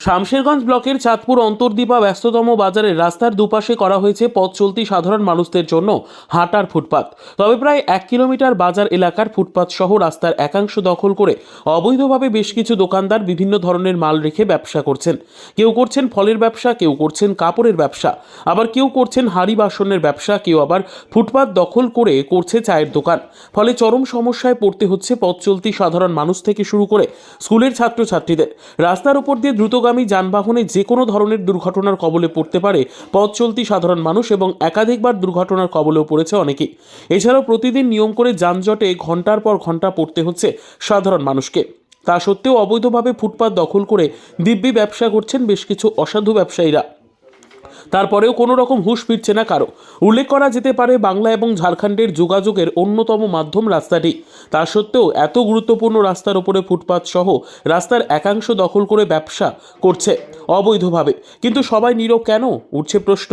শামশেরগঞ্জ ব্লকের চাঁদপুর অন্তর্দীপা ব্যস্ততম বাজারের রাস্তার দুপাশে করা হয়েছে পথ চলতি সাধারণ মানুষদের জন্য হাঁটার ফুটপাত। তবে প্রায় এক কিলোমিটার বাজার এলাকার ফুটপাত সহ রাস্তার একাংশ দখল করে অবৈধভাবে বেশ কিছু দোকানদার বিভিন্ন ধরনের মাল রেখে ব্যবসা করছেন। কেউ করছেন ফলের ব্যবসা, কেউ করছেন কাপড়ের ব্যবসা, আবার কেউ করছেন হাঁড়ি বাসনের ব্যবসা, কেউ আবার ফুটপাত দখল করে করছে চায়ের দোকান। ফলে চরম সমস্যায় পড়তে হচ্ছে পথ চলতি সাধারণ মানুষ থেকে শুরু করে স্কুলের ছাত্রছাত্রীদের। রাস্তার উপর দিয়ে দ্রুতগামী যানবাহনে যে কোনো ধরনের দুর্ঘটনার কবলে পড়তে পারে, পথ চলতি সাধারণ মানুষ এবং একাধিকবার দুর্ঘটনার কবলেও পড়েছে অনেকেই এছাড়াও প্রতিদিন নিয়ম করে যানজটে ঘণ্টার পর ঘণ্টা পড়তে হচ্ছে সাধারণ মানুষকে। তা সত্ত্বেও অবৈধভাবে ফুটপাত দখল করে দিব্যি ব্যবসা করছেন বেশ কিছু অসাধু ব্যবসায়ীরা। তারপরেও কোনো রকম হুঁশ ফিরছে না কারও। উল্লেখ করা যেতে পারে বাংলা এবং ঝাড়খণ্ডের যোগাযোগের অন্যতম মাধ্যম রাস্তাটি। তা সত্ত্বেও এত গুরুত্বপূর্ণ রাস্তার উপরে ফুটপাত সহ রাস্তার একাংশ দখল করে ব্যবসা করছে অবৈধভাবে। কিন্তু সবাই নীরব কেন? উঠছে প্রশ্ন।